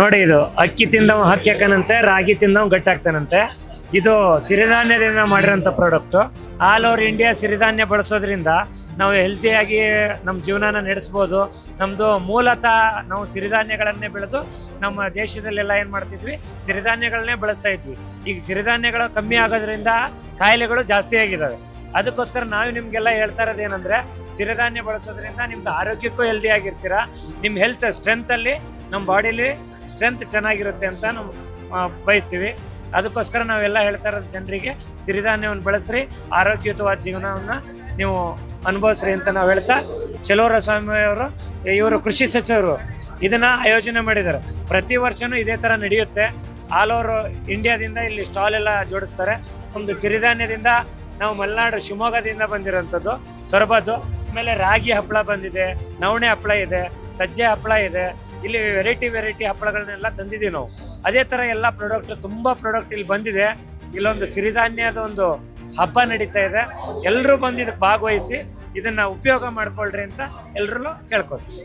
ನೋಡಿ ಇದು, ಅಕ್ಕಿ ತಿಂದವ ಹಕ್ಕಿ ಹಾಕನಂತೆ ರಾಗಿ ತಿಂದವ್ ಗಟ್ಟಾಗ್ತಾನಂತೆ ಇದು ಸಿರಿಧಾನ್ಯದಿಂದ ಮಾಡಿರೋಂಥ ಪ್ರಾಡಕ್ಟು ಆಲ್ ಓವರ್ ಇಂಡಿಯಾ ಸಿರಿಧಾನ್ಯ ಬಳಸೋದ್ರಿಂದ ನಾವು ಹೆಲ್ತಿಯಾಗಿ ನಮ್ಮ ಜೀವನನ ನಡೆಸ್ಬೋದು. ನಮ್ಮದು ಮೂಲತಃ ನಾವು ಸಿರಿಧಾನ್ಯಗಳನ್ನೇ ಬೆಳೆದು ನಮ್ಮ ದೇಶದಲ್ಲೆಲ್ಲ ಏನು ಮಾಡ್ತಿದ್ವಿ? ಸಿರಿಧಾನ್ಯಗಳನ್ನೇ ಬಳಸ್ತಾ ಇದ್ವಿ. ಈಗ ಸಿರಿಧಾನ್ಯಗಳು ಕಮ್ಮಿ ಆಗೋದ್ರಿಂದ ಕಾಯಿಲೆಗಳು ಜಾಸ್ತಿ ಆಗಿದ್ದಾವೆ ಅದಕ್ಕೋಸ್ಕರ ನಾವು ನಿಮಗೆಲ್ಲ ಹೇಳ್ತಾ ಇರೋದು ಏನಂದರೆ, ಸಿರಿಧಾನ್ಯ ಬಳಸೋದ್ರಿಂದ ನಿಮ್ದು ಆರೋಗ್ಯಕ್ಕೂ ಹೆಲ್ದಿ ಆಗಿರ್ತೀರ. ನಿಮ್ಮ ಹೆಲ್ತ್ ಸ್ಟ್ರೆಂತಲ್ಲಿ ನಮ್ಮ ಬಾಡಿಲಿ ಸ್ಟ್ರೆಂತ್ ಚೆನ್ನಾಗಿರುತ್ತೆ ಅಂತ ನಾವು ಬಯಸ್ತೀವಿ. ಅದಕ್ಕೋಸ್ಕರ ನಾವೆಲ್ಲ ಹೇಳ್ತಾ ಇರೋದು ಜನರಿಗೆ, ಸಿರಿಧಾನ್ಯವನ್ನು ಬಳಸ್ರಿ, ಆರೋಗ್ಯಯುತವಾದ ಜೀವನವನ್ನು ನೀವು ಅನುಭವಿಸ್ರಿ ಅಂತ ನಾವು ಹೇಳ್ತಾ, ಚಲೋರ ಸ್ವಾಮಿಯವರು, ಇವರು ಕೃಷಿ ಸಚಿವರು ಇದನ್ನು ಆಯೋಜನೆ ಮಾಡಿದ್ದಾರೆ. ಪ್ರತಿ ವರ್ಷವೂ ಇದೇ ಥರ ನಡೆಯುತ್ತೆ. ಆಲ್ ಓವರ್ ಇಂಡಿಯಾದಿಂದ ಇಲ್ಲಿ ಸ್ಟಾಲ್ ಎಲ್ಲ ಜೋಡಿಸ್ತಾರೆ. ಒಂದು ಸಿರಿಧಾನ್ಯದಿಂದ ನಾವು ಮಲೆನಾಡು ಶಿವಮೊಗ್ಗದಿಂದ ಬಂದಿರೋಂಥದ್ದು ಸೊರಬದ್ದು ಆಮೇಲೆ ರಾಗಿ ಹಪ್ಪಳ ಬಂದಿದೆ, ನವಣೆ ಹಪ್ಪಳ ಇದೆ, ಸಜ್ಜೆ ಹಪ್ಪಳ ಇದೆ ಇಲ್ಲಿ ವೆರೈಟಿ ವೆರೈಟಿ ಹಪ್ಪಳಗಳನ್ನೆಲ್ಲ ತಂದಿದ್ದೀವಿ ನಾವು. ಅದೇ ಥರ ಎಲ್ಲ ಪ್ರಾಡಕ್ಟ್ ತುಂಬ ಪ್ರಾಡಕ್ಟ್ ಇಲ್ಲಿ ಬಂದಿದೆ. ಇಲ್ಲೊಂದು ಸಿರಿಧಾನ್ಯದ ಒಂದು ಹಬ್ಬ ನಡೀತಾ ಇದೆ. ಎಲ್ಲರೂ ಬಂದು ಇದಕ್ಕೆ ಭಾಗವಹಿಸಿ ಇದನ್ನ ಉಪಯೋಗ ಮಾಡ್ಕೊಳ್ರಿ ಅಂತ ಎಲ್ರೂ ಕೇಳ್ಕೊಳ್ತೀವಿ.